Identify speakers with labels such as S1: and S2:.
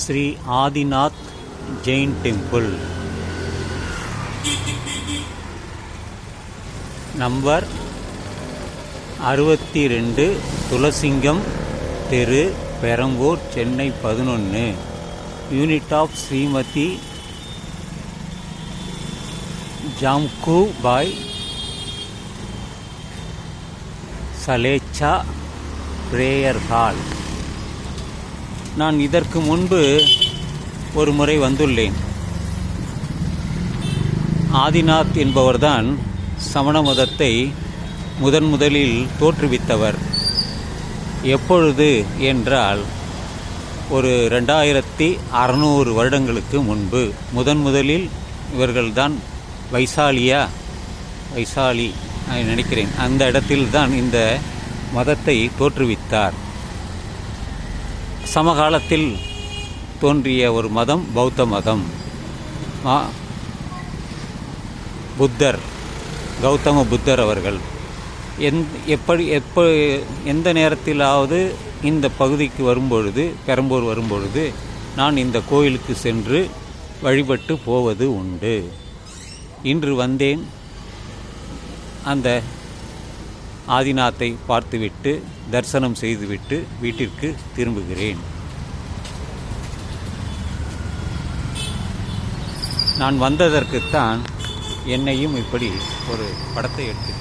S1: Sri Adinath Jain temple. Number அறுபத்தி ரெண்டு துளசிங்கம் தெரு பெரம்பூர் சென்னை பதினொன்று unit of Shrimati Jamku Bai Salecha prayer hall நான் இதற்கு முன்பு ஒரு முறை வந்துள்ளேன். ஆதிநாத் என்பவர்தான் சமண மதத்தை முதன் முதலில் தோற்றுவித்தவர். எப்பொழுது என்றால் ஒரு ரெண்டாயிரத்தி அறநூறு வருடங்களுக்கு முன்பு முதன் முதலில் இவர்கள்தான் வைசாலியா வைசாலி நினைக்கிறேன் அந்த இடத்தில்தான் இந்த மதத்தை தோற்றுவித்தார். சமகாலத்தில் தோன்றிய ஒரு மதம் பௌத்த மதம். மா- புத்தர் கௌதம புத்தர் அவர்கள். எந் எப்படி எப்போ எந்த நேரத்திலாவது இந்த பகுதிக்கு வரும்பொழுது பெரம்பூர் வரும்பொழுது நான் இந்த கோயிலுக்கு சென்று வழிபட்டு போவது உண்டு. இன்று வந்தேன். அந்த ஆதிநாத்தை பார்த்துவிட்டு தரிசனம் செய்துவிட்டு வீட்டிற்கு திரும்புகிறேன். நான் வந்ததற்குத்தான் என்னையும் இப்படி ஒரு படத்தை எடுத்து